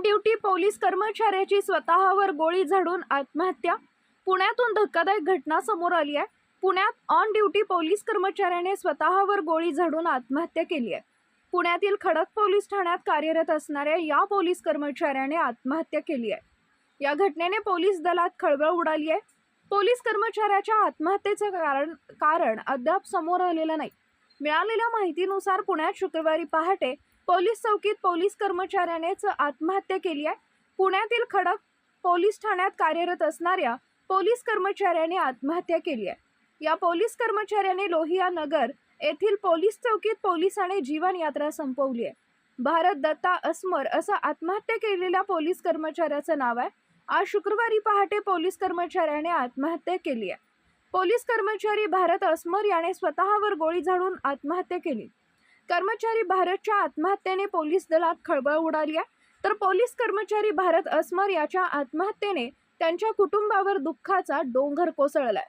Duty police कर्मचाऱ्याची स्वतःवर गोळी झाडून आत्महत्या. पुण्यातून धक्कादायक घटना समोर आली आहे. पुण्यात ऑन ड्युटी पोलीस कर्मचाऱ्याने स्वतःवर गोळी झाडून आत्महत्या केली आहे. पुण्यातील खडक पोलीस ठाण्यात कार्यरत असणाऱ्या या पोलीस कर्मचाऱ्याने आत्महत्या केली आहे. या घटनेने पोलीस दलात खळबळ उडाली आहे. पोलीस कर्मचाऱ्याच्या आत्महत्येचं कारण कारण अद्याप समोर आलेलं नाही. मिळालेल्या माहितीनुसार पुण्यात शुक्रवारी पहाटे पोलीस चौकीत पोलीस कर्मचाऱ्यानेच आत्महत्या केली आहे. पुण्यातील खडक पोलीस ठाण्यात कार्यरत असणाऱ्या पोलीस कर्मचाऱ्याने आत्महत्या केली आहे. या पोलीस कर्मचाऱ्याने लोहिया नगर येथील पोलीस चौकीत पोलिसाने जीवन यात्रा संपवली आहे. भारत दत्ता अस्मर असं आत्महत्या केलेल्या पोलीस कर्मचाऱ्याचं नाव आहे. आज शुक्रवारी पहाटे पोलीस कर्मचाऱ्याने आत्महत्या केली आहे. पोलीस कर्मचारी भारत अस्मर याने स्वतःवर गोळी झाडून आत्महत्या केली. कर्मचारी भारतच्या आत्महत्येने पोलीस दलात खळबळ उडाली आहे. तर पोलीस कर्मचारी भारत अस्मर याच्या आत्महत्येने त्यांच्या कुटुंबावर दुःखाचा डोंगर कोसळलाय.